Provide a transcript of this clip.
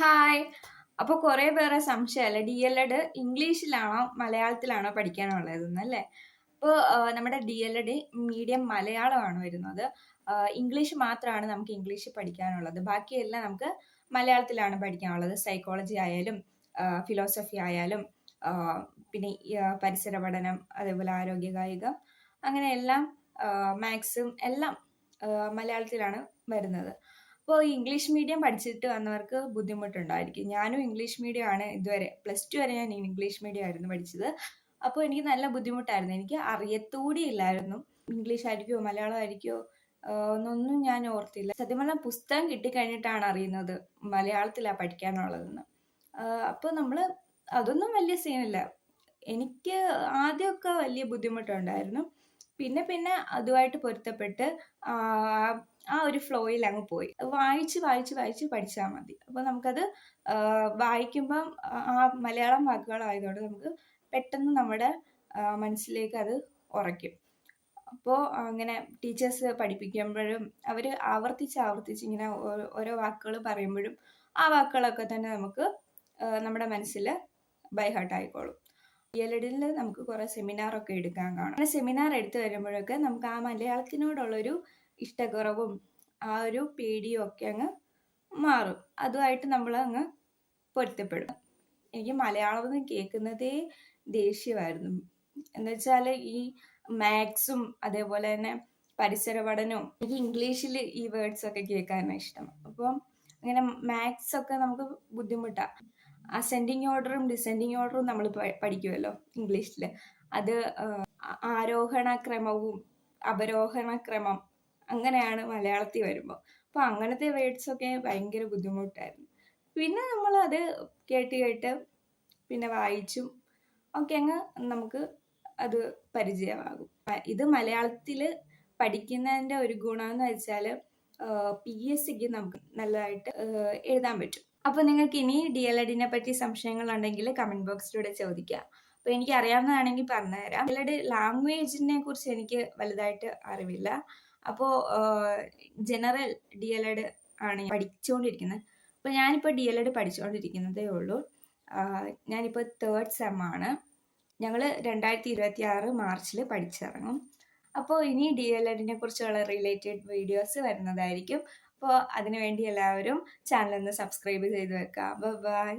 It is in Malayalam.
ഹായ് അപ്പോൾ കുറേ പേരെ സംശയമല്ലേ ഡി എൽ എഡ് ഇംഗ്ലീഷിലാണോ മലയാളത്തിലാണോ പഠിക്കാനുള്ളതെന്ന് അല്ലേ അപ്പോൾ നമ്മുടെ ഡി എൽ എഡ് മീഡിയം മലയാളമാണ് വരുന്നത്. ഇംഗ്ലീഷ് മാത്രമാണ് നമുക്ക് ഇംഗ്ലീഷ് പഠിക്കാനുള്ളത്. ബാക്കിയെല്ലാം നമുക്ക് മലയാളത്തിലാണ് പഠിക്കാനുള്ളത്. സൈക്കോളജി ആയാലും ഫിലോസഫി ആയാലും പിന്നെ പരിസര പഠനം അതേപോലെ ആരോഗ്യ കായികം അങ്ങനെ എല്ലാം മാത്സും എല്ലാം മലയാളത്തിലാണ് വരുന്നത്. അപ്പോൾ ഇംഗ്ലീഷ് മീഡിയം പഠിച്ചിട്ട് വന്നവർക്ക് ബുദ്ധിമുട്ടുണ്ടായിരിക്കും. ഞാനും ഇംഗ്ലീഷ് മീഡിയം ആണ് ഇതുവരെ. പ്ലസ് ടു വരെ ഞാൻ ഇംഗ്ലീഷ് മീഡിയം ആയിരുന്നു പഠിച്ചത്. അപ്പോൾ എനിക്ക് നല്ല ബുദ്ധിമുട്ടായിരുന്നു. എനിക്ക് അറിയത്തൂടി ഇല്ലായിരുന്നു. ഇംഗ്ലീഷ് ആയിരിക്കുമോ മലയാളം ആയിരിക്കുമോ ഒന്നൊന്നും ഞാൻ ഓർത്തില്ല. സത്യം പറഞ്ഞാൽ പുസ്തകം കിട്ടിക്കഴിഞ്ഞിട്ടാണ് അറിയുന്നത് മലയാളത്തിലാണ് പഠിക്കാനുള്ളതെന്ന്. അപ്പോൾ നമ്മൾ അതൊന്നും വലിയ സീനില്ല എനിക്ക് ആദ്യമൊക്കെ വലിയ ബുദ്ധിമുട്ടുണ്ടായിരുന്നു. പിന്നെ പിന്നെ അതുമായിട്ട് പൊരുത്തപ്പെട്ട് ആ ഒരു ഫ്ലോയിൽ അങ്ങ് പോയി. വായിച്ച് വായിച്ച് വായിച്ച് പഠിച്ചാൽ മതി. അപ്പോൾ നമുക്കത് വായിക്കുമ്പം ആ മലയാളം വാക്കുകളായതുകൊണ്ട് നമുക്ക് പെട്ടെന്ന് നമ്മുടെ മനസ്സിലേക്ക് അത് ഉറയ്ക്കും. അപ്പോൾ അങ്ങനെ ടീച്ചേഴ്സ് പഠിപ്പിക്കുമ്പോഴും അവർ ആവർത്തിച്ച് ആവർത്തിച്ച് ഇങ്ങനെ ഓരോ വാക്കുകൾ പറയുമ്പോഴും ആ വാക്കുകളൊക്കെ തന്നെ നമുക്ക് നമ്മുടെ മനസ്സിൽ ബൈ ഹാർട്ട് ആയിക്കോളും എഡിൽ നമുക്ക് കുറേ സെമിനാറൊക്കെ എടുക്കാൻ കാണാം. അങ്ങനെ സെമിനാർ എടുത്തു വരുമ്പോഴൊക്കെ നമുക്ക് ആ മലയാളത്തിനോടുള്ളൊരു ഇഷ്ടക്കുറവും ആ ഒരു പേടിയും ഒക്കെ അങ്ങ് മാറും. അതുമായിട്ട് നമ്മൾ അങ്ങ് പൊരുത്തപ്പെടും. എനിക്ക് മലയാളം എന്ന് കേൾക്കുന്നതേ ദേഷ്യമായിരുന്നു. എന്ന് വെച്ചാൽ ഈ മാത്സും അതേപോലെ തന്നെ പരിസര പഠനവും എനിക്ക് ഇംഗ്ലീഷിൽ ഈ വേർഡ്സ് ഒക്കെ കേൾക്കാനാണ് ഇഷ്ടം. അപ്പം അങ്ങനെ മാത്സ് ഒക്കെ നമുക്ക് ബുദ്ധിമുട്ടാണ് അസെൻഡിങ് ഓർഡറും ഡിസെൻഡിങ് ഓർഡറും നമ്മൾ പഠിക്കുമല്ലോ ഇംഗ്ലീഷിൽ അത് ആരോഹണ ക്രമവും അവരോഹണ ക്രമം അങ്ങനെയാണ് മലയാളത്തിൽ വരുമ്പോൾ അപ്പോൾ അങ്ങനത്തെ വേർഡ്സ് ഒക്കെ ഭയങ്കര ബുദ്ധിമുട്ടായിരുന്നു. പിന്നെ നമ്മൾ അത് കേട്ട് കേട്ട് പിന്നെ വായിച്ചും ഒക്കെ അങ്ങ് നമുക്ക് അത് പരിചയമാകും. ഇത് മലയാളത്തിൽ പഠിക്കുന്നതിന്റെ ഒരു ഗുണമെന്ന് വെച്ചാൽ പി എസ് സിക്ക് നമുക്ക് നല്ലതായിട്ട് എഴുതാൻ പറ്റും. അപ്പോൾ നിങ്ങൾക്ക് ഇനി ഡി എൽ എഡിനെ പറ്റി സംശയങ്ങളുണ്ടെങ്കിൽ കമന്റ് ബോക്സിലൂടെ ചോദിക്കുക. അപ്പോൾ എനിക്ക് അറിയാവുന്നതാണെങ്കിൽ പറഞ്ഞുതരാം. ഡി എൽ എഡ് ലാംഗ്വേജിനെ കുറിച്ച് എനിക്ക് വലുതായിട്ട് അറിവില്ല. അപ്പോൾ ജനറൽ ഡി എൽ എഡ് ആണ് പഠിച്ചുകൊണ്ടിരിക്കുന്നത് അപ്പോൾ ഞാനിപ്പോൾ ഡി എൽ എഡ് പഠിച്ചുകൊണ്ടിരിക്കുന്നതേ ഉള്ളൂ. ഞാനിപ്പോൾ തേർഡ് സെം ആണ്. ഞങ്ങൾ രണ്ടായിരത്തി ഇരുപത്തി ആറ് മാർച്ചിൽ പഠിച്ചിറങ്ങും അപ്പോൾ ഇനി ഡി എൽ എഡിനെ കുറിച്ചുള്ള റിലേറ്റഡ് വീഡിയോസ് വരുന്നതായിരിക്കും. അപ്പോൾ അതിനുവേണ്ടി എല്ലാവരും ചാനൽ ഒന്ന് സബ്സ്ക്രൈബ് ചെയ്ത് വെക്കുക ബൈ